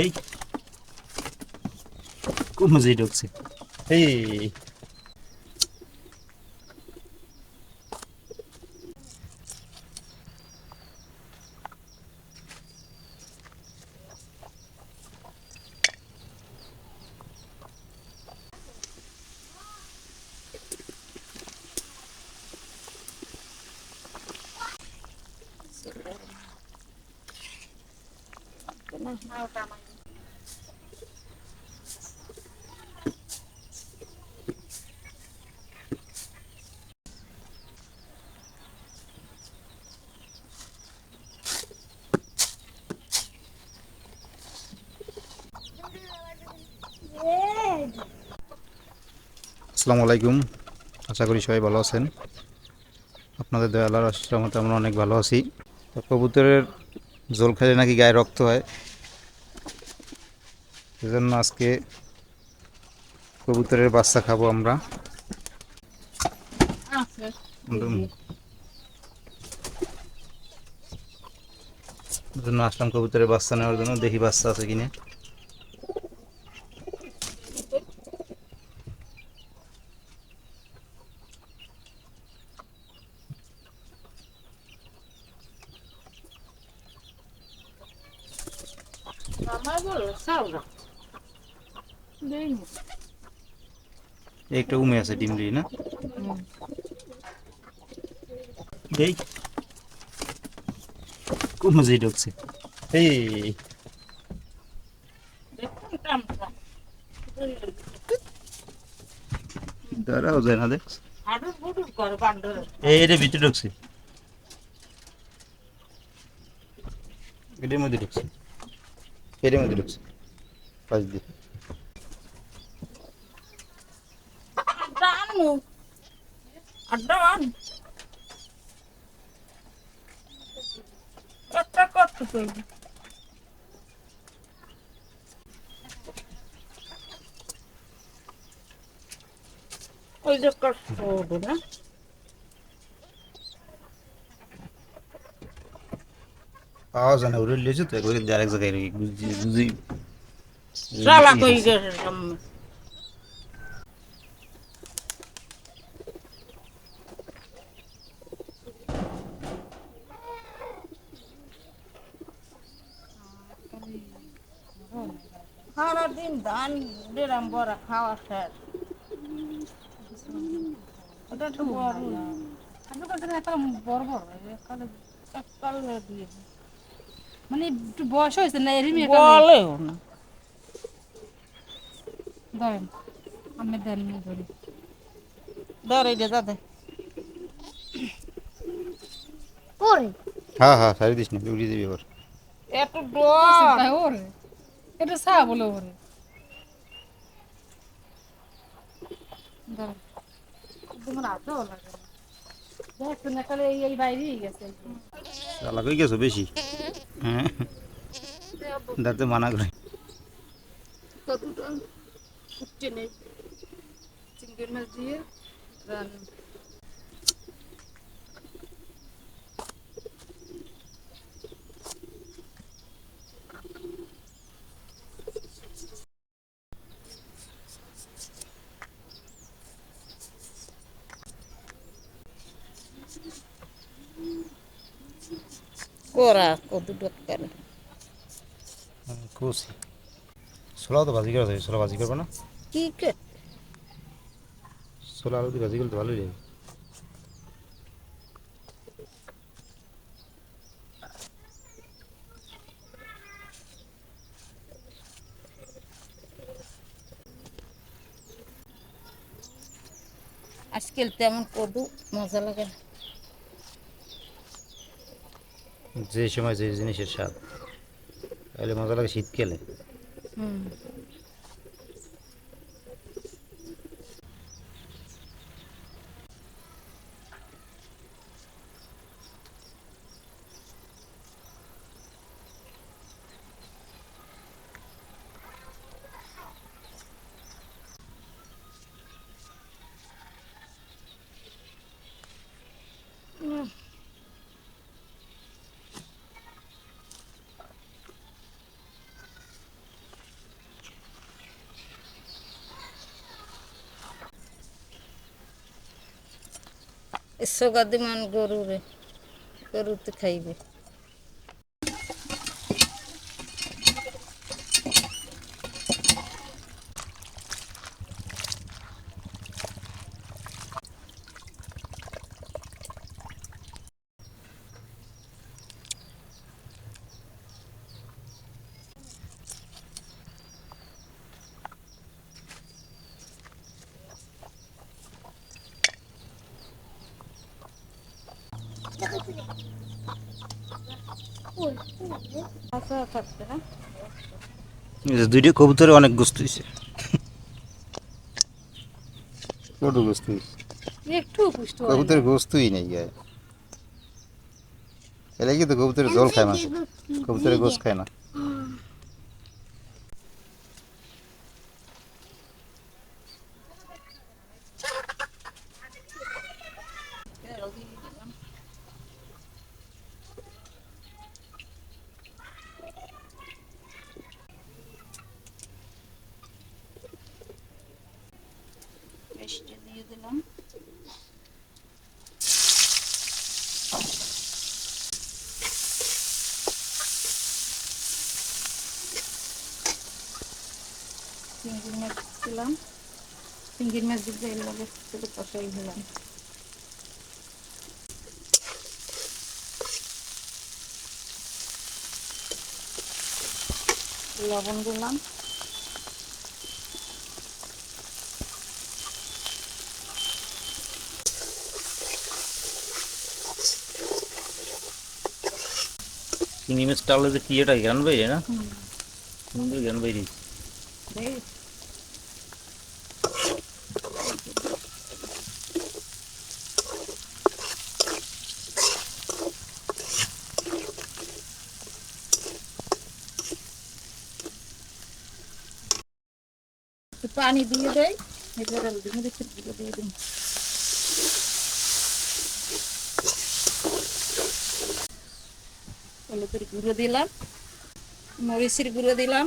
এই। কোন মজে ঢুকছে? আসসালামু আলাইকুম। আশা করি সবাই ভালো আছেন। আপনাদের দয়া আল্লাহর আশীর্বাদ রহমতে আমরা অনেক ভালো আছি। তো কবুতরের জল খেলে নাকি গায়ে রক্ত হয়। সেজন্য আজকে কবুতরের বাচ্চা খাব আমরা। আসলাম কবুতরের বাচ্চা নেওয়ার জন্য। দেখি বাচ্চা আছে কিনা আমার বলো সাউরা দেই একটা উমে আছে ডিম দিয়ে না? এই কোন মজে ঢুকছে। এই। দাঁড়াও যায় না দেখ। হাডুর বুডুর এই এর ভিতরে ঢুকছে। এটার মধ্যে ঢুকছে। এটার মধ্যে ঢুকছে। পাঁচ দিয়ে। দানু আড্ডান কত কত করবি ওই যে কষ্ট না। পাওয়া যায় না ওরে লিয়েছে তো দিয়ে আরেক জায়গায় বুঝি বুঝি সালা কই গেছে সামনে। সারাদিন ধান ডেরাম বড়া খাওয়া শেষ। ওটা তো বড় না। বড় বড় মানে একটু বয়স হয়েছে না এরই মেয়ে। বলেও না। ধরেন আমি দেন ধরি। ধরে দে। দাদা হ্যাঁ হ্যাঁ সারি দিস না উড়িয়ে দিবি এবার এত ডর ওরে। এটা চা বলে ওরে। তোমার হাতেও লাগে না। একালে এই বাইরেই গেছে। চালাক গেছো বেশি? হ্যাঁ? দাঁড়তে মানা করে। কতটা উঠছে নেই চিংড়ি মাছ দিয়ে রান্না। কোরা কত ডক্টর খুশি ছোলাও তো ভাজি করা যাবে ছোলা ভাজি করব না? কি কে? ছোলা আলু দিয়ে ভাজি করলে তো ভালোই লাগে। আজকাল তেমন কদু মজা লাগে না। যে সময় যে জিনিসের স্বাদ তাহলে মজা লাগে শীতকালে। হুম সোগা দিমান গরুরে গরুতে খাইবে আচ্ছা থাকবে না এই যে দুইটা কবুতরে অনেক গোস্ত হয়েছে কত গোস্ত একটু পুষ্ট কবুতরের গোস্তই নেই গায়ে। এলে কি তো কবুতরের জল খায় না কবুতরের গোস্ত খায় না মিষ্টি দিয়ে দিলাম চিংড়ি মাছ দিলাম। চিংড়ি মাছ দিতে লগে শুধু কষাই দিলাম। লবণ দিলাম। চিংড়ি মাছটা আলাদা যে কি এটা জ্ঞান বাইরে না? সুন্দর জ্ঞান বাইরে পানি দিয়ে দেয়। এবার গুঁড়ো দিয়ে দিন। হলুদের গুঁড়ো দিলাম মরিচের গুঁড়ো দিলাম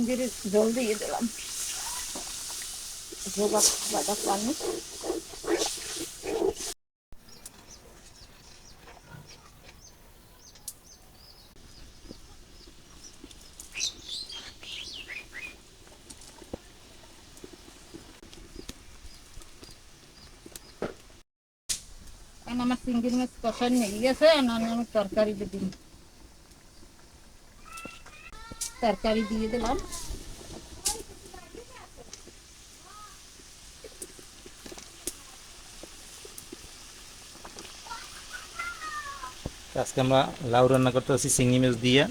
চিংড়ির জল দিয়ে দিলাম। পানি। আমার চিংড়ি মাছ কষান নিয়ে গেছে আমি তরকারি দিয়ে দিন তরকারি দিয়ে দিলাম। আজকে আমরা লাউ রান্না করতে আছি চিংড়ি মাছ দিয়ে।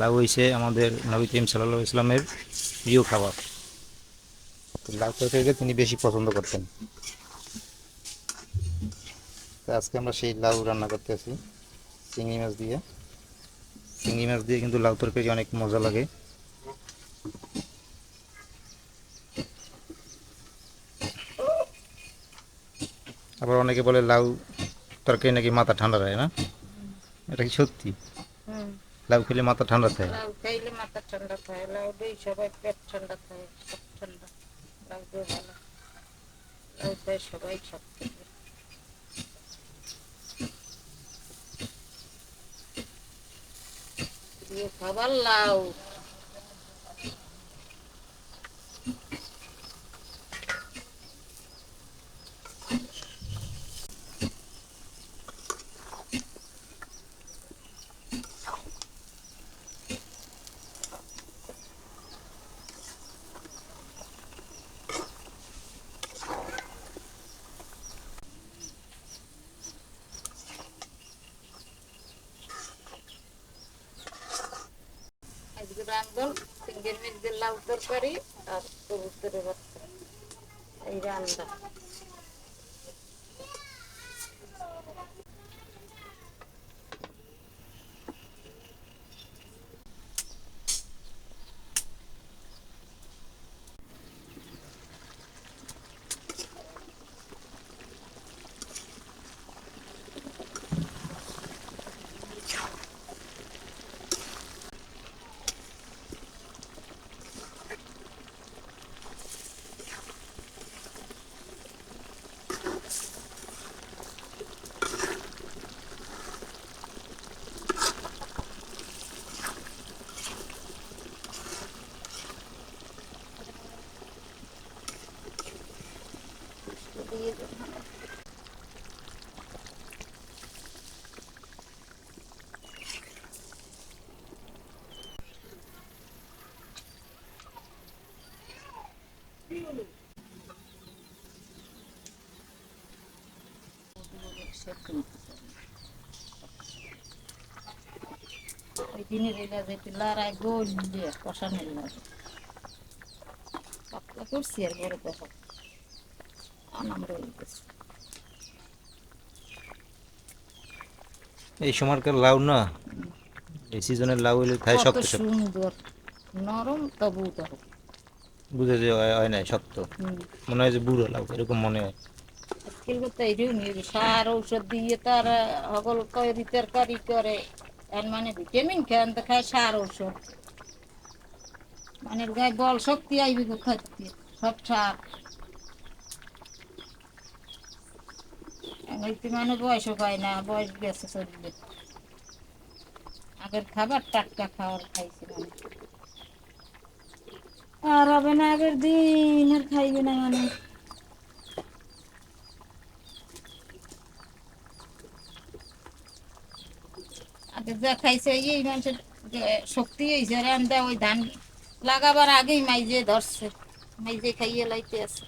লাউ হয়েছে আমাদের নবী করিম সাল্লাহ ইসলামের প্রিয় খাবার। লাউ তরকারিকে তিনি বেশি পছন্দ করতেন। তো আজকে আমরা সেই লাউ রান্না করতে আছি চিংড়ি মাছ দিয়ে। চিংড়ি মাছ দিয়ে কিন্তু লাউ তরকারি অনেক মজা লাগে। আবার অনেকে বলে লাউ তরকারি নাকি মাথা ঠান্ডা রাখে না এটা কি সত্যি হুম লাউ খেলে মাথা ঠান্ডা থাকে লাউ খাইলে মাথা ঠান্ডা থাকে লাউ দিয়ে সবাই পেট ঠান্ডা থাকে সব ঠান্ডা লাউ দিয়ে ভালো লাউ খাই সবাই সব থাকে প্রিয় খাবার লাউ আজকে রান্ধব চিংড়ি মাছ দিয়ে তরকারি আর কবুতরের বাচ্চা এই রান্না ওই দিনের লড়াই কষানোর লাগে পাতলা করছি আর বড় এই সময়কার লাউ না? এই সিজনের লাউ হলে খাই শক্ত সুন্দর। নরম তবু দেখো বুঝে যে হয় হয় না শক্ত। মনে হয় যে বুড়ো লাউ এরকম মনে হয়। ঔষধ দিয়ে মানে ভিটামিন খায় সার ঔষধ। মানে গায়ে বল শক্তি মানে বয়সও পায় না, বয়স গেছে শরীরে। আগের খাবার টাটকা খাবার খাইছে মানে। আর হবে না আগের দিন, আর খাইবে না মানে। যা খাইছে, এই মানুষের শক্তি হয়েছে রান্দা ওই ধান লাগাবার আগেই মাইজে ধরছে, মাইজে খাইয়ে লাইতে আছে।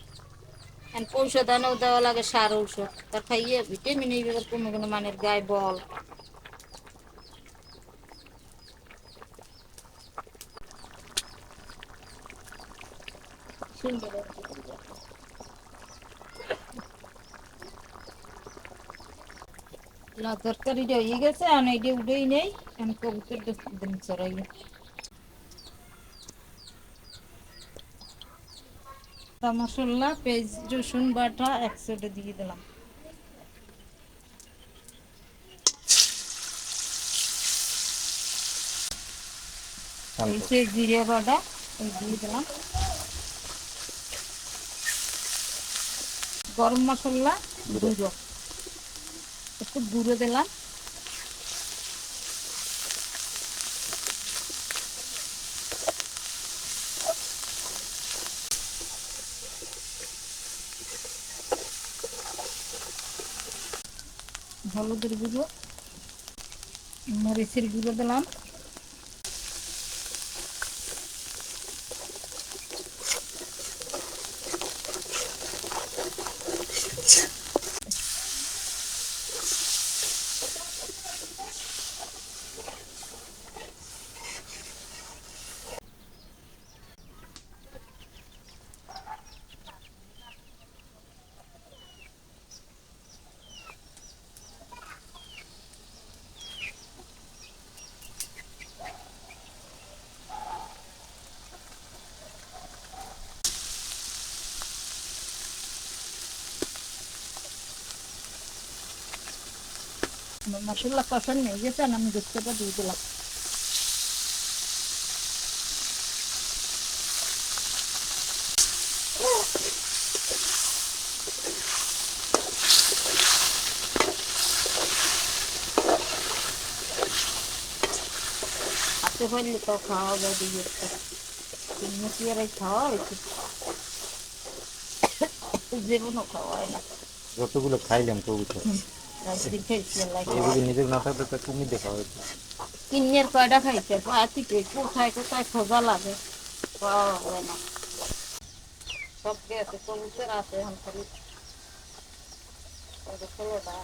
পয়সা দানও দেওয়া লাগে সার ঔষধ, তার খাইয়ে ভিটামিন এই কোনো কোনো মানের গায়ে বল। সুন্দর না তরকারিটা হয়ে গেছে, আর এইটা উঠেই নেই, আমি কবুতরটা দিন চড়াই মশলা, পেঁয়াজ, রসুন বাটা একশোটা দিয়ে দিলাম। যে জিরে বাটা দিয়ে দিলাম। গরম মশলা, গুঁড়ো। একটু গুঁড়ো দিলাম। হলুদের গুঁড়ো মরিচের গুঁড়ো দিলাম। মশলা কষানো হয়ে গেছে আর আমি দুধটা দিয়ে দিলাম। হাতে পারলে তো খাওয়া আর এই খাওয়া হয়েছে জীবনও খাওয়া হয় না। যতগুলো খাইলাম কবুতর কিনের কয়টা খাইছে? কোথায়? কোথায় খোঁজা লাগে? পাওয়া না। সব গেছে কবুতর আছে এখন খালি। ষোলোটা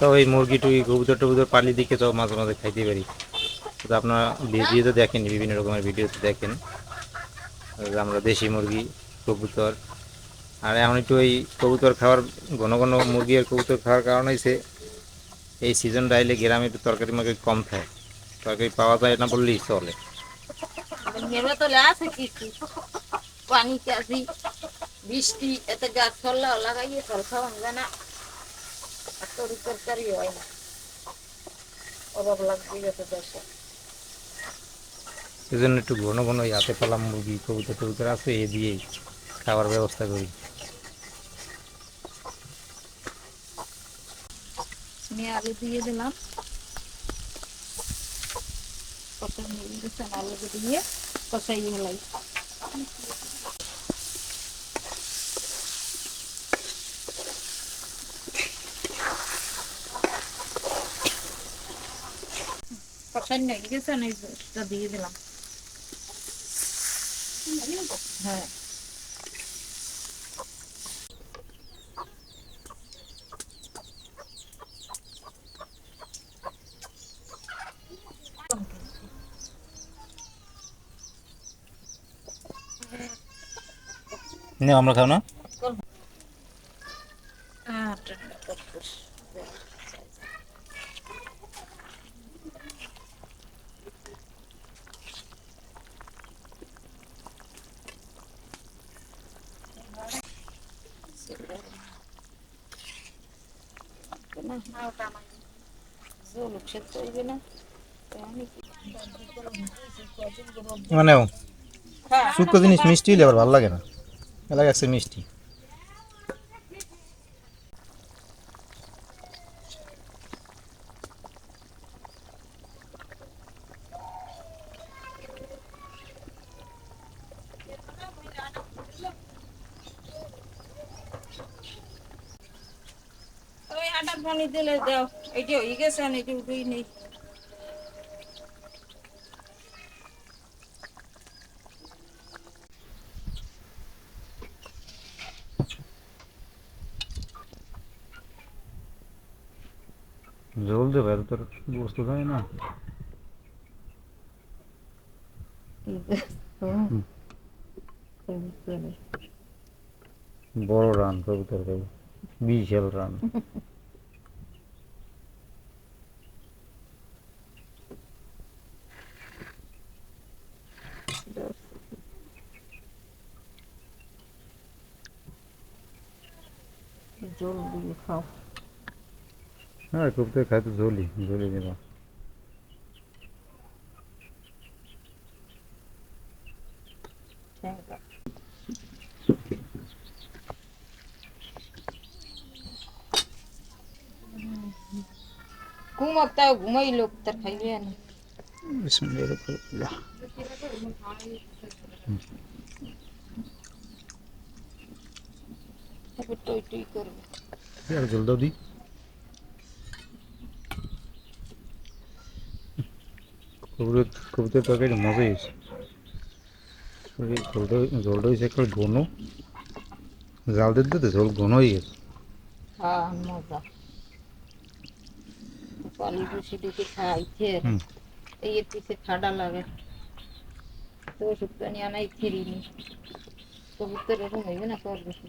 তো ওই মুরগি টুরগি কবুতর টবুতর পালি দিকে তো মাঝে মাঝে খাইতে পারি। তো আপনারা ভিডিওতে দেখেন বিভিন্ন রকমের ভিডিওতে দেখেন। আমরা দেশি মুরগি, কবুতর, আর এখন একটু ওই কবুতর খাওয়ার, ঘন ঘন মুরগি আর কবুতর খাওয়ার কারণ হয়েছে এই সিজনটা আইলে গ্রামে একটু তরকারি মার্কেট কম থাকে তরকারি পাওয়া যায় না বললেই চলে। তো পানি বৃষ্টি এতে গাছ ফল খাওয়ান যায় না। তরি তরকারি হয় না। অভাব লাগবে দেশে। সেজন্য একটু ঘন ঘন হাতে পালাম মুরগি, কবুতর টবুতর আছে, এ দিয়েই খাওয়ার ব্যবস্থা করি। আমি আলু দিয়ে দিলাম। এই দিয়ে দিলাম। হ্যাঁ না আমরা খাও না আর কর্পূর জলুক সে চলবে না আমি কি মানে হ্যাঁ। শুকনো জিনিস মিষ্টি হলে আবার ভালো লাগে না। লাগে আছে মিষ্টি ওই আটার পানি দিলে দাও এইটা হয়ে গেছে এটা উঠেই নেই জল দেবে আর তোর বস্তু হয় না। বড় রান কবুতর ভাই বিশাল রান জল দিয়ে খাও হ্যাঁ কবুতর খাই তো ঝোলি ঝোলি ঠ্যাংটা ঘুমাতে ঘুমাই লোক তার খাইবে না। বিসমিল্লাহির তারপর টই টই করবে। আর জল দাও দি। কবুতর কবুতর তরকারি মজা হয়েছে ঝোলটা হয়েছে একটা ঘন। জাল দিতে তো ঝোল ঘন হয়ে গেছে। হ্যাঁ ঠাডা লাগে। তো ওষুধ পানি আনাই ফিরিনি কবুতর ওরকম হইবে না কর বেশি